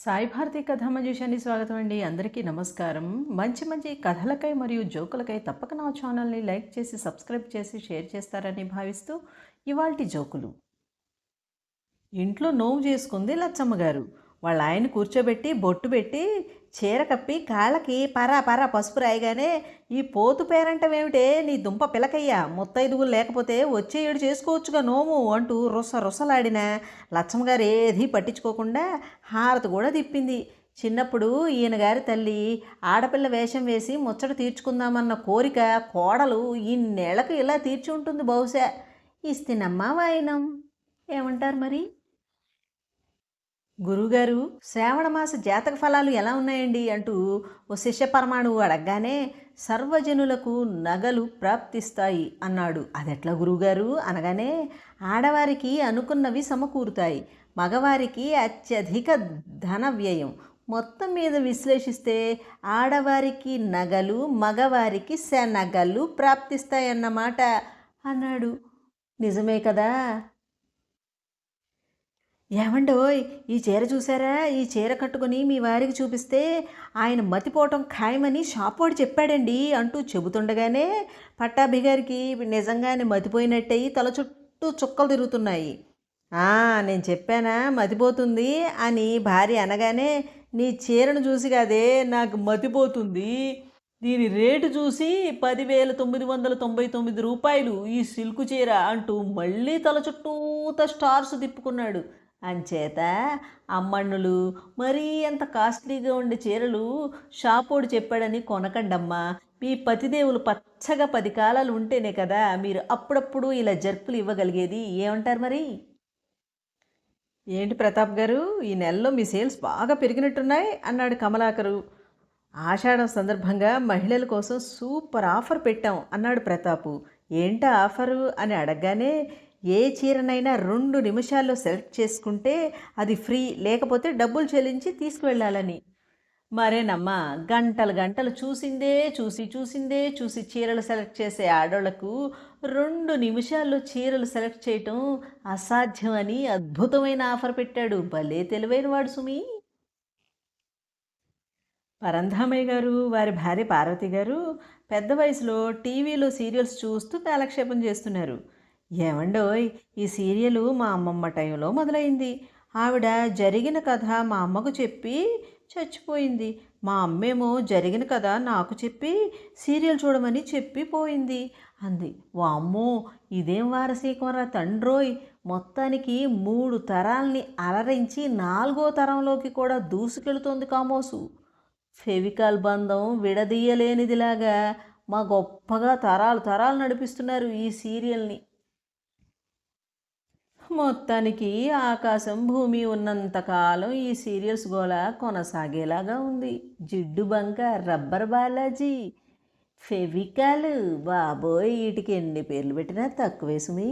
సాయి భారతి కథామంజూషాన్ని స్వాగతం అండి. అందరికీ నమస్కారం. మంచి మంచి కథలకై మరియు జోకులకై తప్పక నా ఛానల్ని లైక్ చేసి సబ్స్క్రైబ్ చేసి షేర్ చేస్తారని భావిస్తూ ఇవాల్టి జోకులు. ఇంట్లో నోవు చేసుకుంది లచ్చమ్మ గారు. వాళ్ళ ఆయన కూర్చోబెట్టి బొట్టు పెట్టి చీర కప్పి కాళ్ళకి పరా పరా పసుపు రాయగానే ఈ పోతు పేరంటవేమిటే నీ దుంప పిలకయ్యా ముత్తైదుగులు లేకపోతే వచ్చే ఏడు చేసుకోవచ్చుగా నోము అంటూ రుస రుసలాడిన లచ్చమ్మ గారు ఏది పట్టించుకోకుండా హారతి కూడా తిప్పింది. చిన్నప్పుడు ఈయన గారి తల్లి ఆడపిల్ల వేషం వేసి ముచ్చట తీర్చుకుందామన్న కోరిక కోడలు ఇన్నేళ్ళకు ఇలా తీర్చి ఉంటుంది బహుశా. ఇస్తినమ్మా వాయినం. ఏమంటారు మరి? గురుగారు శ్రావణ మాస జాతక ఫలాలు ఎలా ఉన్నాయండి? అంటూ ఓ శిష్య పరమాణువు అడగగానే సర్వజనులకు నగలు ప్రాప్తిస్తాయి అన్నాడు. అదెట్లా గురుగారు? అనగానే ఆడవారికి అనుకున్నవి సమకూరుతాయి. మగవారికి అత్యధిక ధన వ్యయం. మొత్తం మీద విశ్లేషిస్తే ఆడవారికి నగలు మగవారికి శనగలు ప్రాప్తిస్తాయన్నమాట అన్నాడు. నిజమే కదా? ఏమండోయ్ ఈ చీర చూసారా? ఈ చీర కట్టుకుని మీ వారికి చూపిస్తే ఆయన మతిపోవటం ఖాయమని షాపోడు చెప్పాడండి అంటూ చెబుతుండగానే పట్టాభిగారికి నిజంగానే మతిపోయినట్టయి తల చుట్టూ చుక్కలు తిరుగుతున్నాయి. నేను చెప్పానా మతిపోతుంది అని భార్య అనగానే నీ చీరను చూసి కాదే నాకు మతిపోతుంది. దీని రేటు చూసి పదివేల తొమ్మిది వందల తొంభై తొమ్మిది రూపాయలు ఈ సిల్కు చీర అంటూ మళ్ళీ తల చుట్టూత స్టార్స్ తిప్పుకున్నాడు. అంచేత అమ్మన్నులు మరీ అంత కాస్ట్లీగా ఉండే చీరలు షాపోడు చెప్పాడని కొనకండమ్మా. మీ పతిదేవులు పచ్చగా పది కాలాలు ఉంటేనే కదా మీరు అప్పుడప్పుడు ఇలా జర్పులు ఇవ్వగలిగేది. ఏమంటారు మరి? ఏంటి ప్రతాప్ గారు ఈ నెలలో మీ సేల్స్ బాగా పెరిగినట్టున్నాయి అన్నాడు కమలాకరు. ఆషాఢం సందర్భంగా మహిళల కోసం సూపర్ ఆఫర్ పెట్టాం అన్నాడు ప్రతాపు. ఏంటా ఆఫరు అని అడగగానే ఏ చీరనైనా రెండు నిమిషాల్లో సెలెక్ట్ చేసుకుంటే అది ఫ్రీ లేకపోతే డబ్బులు చెల్లించి తీసుకువెళ్ళాలని. మరేనమ్మా గంటలు గంటలు చూసిందే చూసి చూసిందే చూసి చీరలు సెలెక్ట్ చేసే ఆడోళ్ళకు రెండు నిమిషాల్లో చీరలు సెలెక్ట్ చేయటం అసాధ్యం అని అద్భుతమైన ఆఫర్ పెట్టాడు. భలే తెలివైన వాడు సుమి. పరంధామయ్య గారు వారి భార్య పార్వతి గారు పెద్ద వయసులో టీవీలో సీరియల్స్ చూస్తూ కాలక్షేపం చేస్తున్నారు. ఏమండోయ్ ఈ సీరియలు మా అమ్మమ్మ టైంలో మొదలైంది. ఆవిడ జరిగిన కథ మా అమ్మకు చెప్పి చచ్చిపోయింది. మా అమ్మేమో జరిగిన కథ నాకు చెప్పి సీరియల్ చూడమని చెప్పి పోయింది. అంది వామ్మో ఇదేం వారసీకమరా తండ్రోయ్? మొత్తానికి మూడు తరాల్ని అలరించి నాలుగో తరంలోకి కూడా దూసుకెళుతోంది కామోసు. ఫెవికాల్ బంధం విడదీయలేనిదిలాగా మా గొప్పగా తరాలు తరాలు నడిపిస్తున్నారు ఈ సీరియల్ని. మొత్తానికి ఆకాశం భూమి ఉన్నంతకాలం ఈ సీరియల్స్ గోళ కొనసాగేలాగా ఉంది. జిడ్డు బంక రబ్బర్ బాలాజీ ఫెవికాలు బాబోయ్ వీటికి ఎన్ని పేర్లు పెట్టినా తక్కువే సుమి.